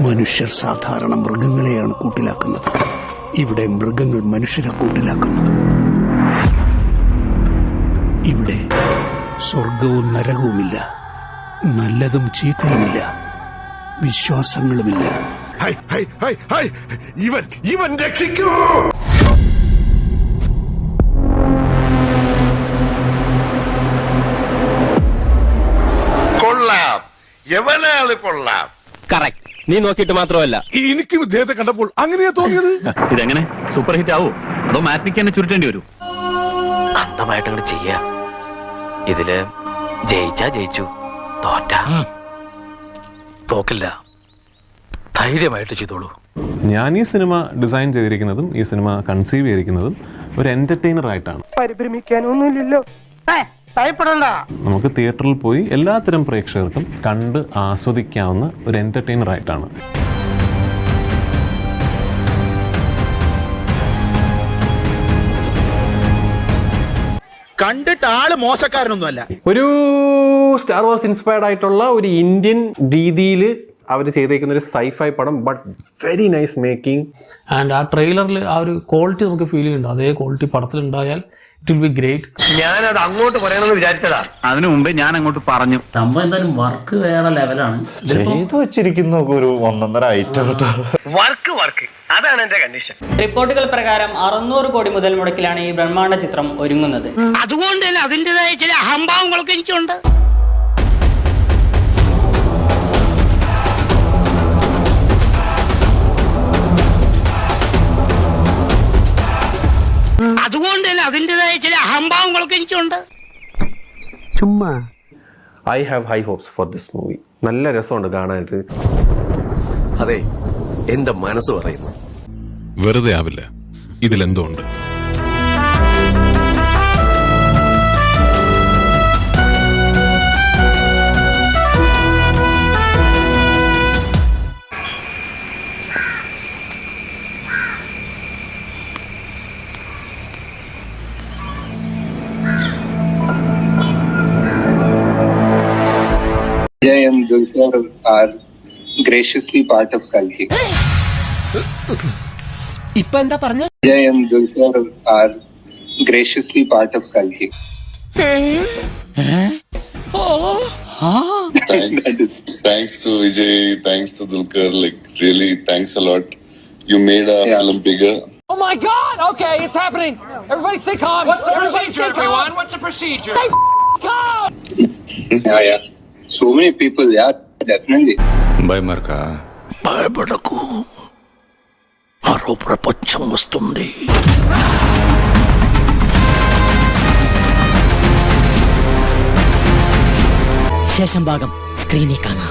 മനുഷ്യർ സാധാരണ മൃഗങ്ങളെയാണ് കൂട്ടിലാക്കുന്നത്. ഇവിടെ മൃഗങ്ങൾ മനുഷ്യരെ കൂട്ടിലാക്കുന്നു. ഇവിടെ സ്വർഗവും നരകവുമില്ല. നല്ലതും ചീത്തയുമില്ല. വിശ്വാസങ്ങളുമില്ല. ഇവൻ ഇവൻ രക്ഷിക്കൂ! കൊള്ളാം. എവനാൾ കൊള്ളാം? കറക്റ്റ് നീ നോക്കിയിട്ട് മാത്രമല്ല. എനിക്കും ഇദ്ദേഹത്തെ കണ്ടപ്പോൾ അങ്ങനെയാ തോന്നിയത്? ഇതെങ്ങനെ? സൂപ്പർ ഹിറ്റ് ആവോ? അതോ മാറ്റിക്ക് തന്നെ ചുരുട്ടേണ്ടി വരും? അന്തമായിട്ട് അങ്ങനെ ചെയ്യാ. ഇതിൽ ജയിച്ചാ ജയിച്ചു തോറ്റ. തോക്കില്ല. ധൈര്യമായിട്ട് ചെയ്തോളൂ. ഞാൻ ഈ സിനിമ ഡിസൈൻ ചെയ്തിരിക്കുന്നതും ഈ സിനിമ കൺസീവ് ചെയ്തിരിക്കുന്നതും ഒരു എന്റർടൈനർ ആയിട്ടാണ്. നമുക്ക് തിയേറ്ററിൽ പോയി എല്ലാത്തരം പ്രേക്ഷകർക്കും കണ്ട് ആസ്വദിക്കാവുന്ന ഒരു എന്റർടൈനർ ആയിട്ടാണ്. കണ്ടിട്ട് ആൾ മോശക്കാരനൊന്നുമല്ല. ഒരു സ്റ്റാർ വാർസ് ഇൻസ്പയർഡ് ആയിട്ടുള്ള ഒരു ഇന്ത്യൻ രീതിയിൽ അവർ ചെയ്തേക്കുന്ന ഒരു സൈഫൈ പടം but very nice making and ആ ട്രെയിലറിൽ ആ ഒരു ക്വാളിറ്റി നമുക്ക് ഫീൽ ചെയ്യുന്നുണ്ട്. അതേ ക്വാളിറ്റി പടത്തിൽ ഉണ്ടായാൽ ഇറ്റ് വിൽ ബി ഗ്രേറ്റ് ഞാനത് അങ്ങോട്ട് പറയണമെന്ന് വിചാരിച്ചതാ. അതിനു മുമ്പേ ഞാൻ അങ്ങോട്ട് പറഞ്ഞു. സംഭവം എന്തായാലും വർക്ക് വേറെ ലെവലാണ് ചെയ്തു വെച്ചിരിക്കുന്ന ഒരു ഒന്നൊന്നര ഐറ്റം വർക്ക് വർക്ക് അതാണ് എന്റെ കണ്ടീഷൻ റിപ്പോർട്ടുകൾ പ്രകാരം അറുന്നൂറ് കോടി മുതൽ മുടക്കിലാണ് ഈ ബ്രഹ്മാണ്ഡ ചിത്രം ഒരുങ്ങുന്നത്. അതുകൊണ്ട് തന്നെ അതിന്റെതായ ചില അഹംഭാവങ്ങളൊക്കെ എനിക്കുണ്ട്. അതുകൊണ്ട് തന്നെ അതിന്റെതായ ചില അഹംഭാവങ്ങളൊക്കെ എനിക്കുണ്ട്. ചുമ്മാ. I have high hopes for this movie നല്ല രസമുണ്ട് കാണാനായിട്ട്. അതെ എന്റെ മനസ്സ് പറയുന്നു. വെറുതെ ആവില്ല. ഇതിലെന്തോ ഉണ്ട്. Jay and Dulquer are graciously part of Kalki. ഇപ്പൊ എന്താ പറഞ്ഞ Jay and Dulquer are graciously part of Kalki. that is Thanks to Vijay, thanks to Dulkar, like really thanks a lot. You made our Yeah. film bigger. Oh my god! Okay, it's happening! Everybody stay calm! What's the procedure, everyone? What's the procedure? Stay calm! yeah, yeah. So many people they are definitely భయమరక భయపడకు. మరో ప్రపంచం వస్తుంది. శేషం భాగం స్క్రీనీ కానా?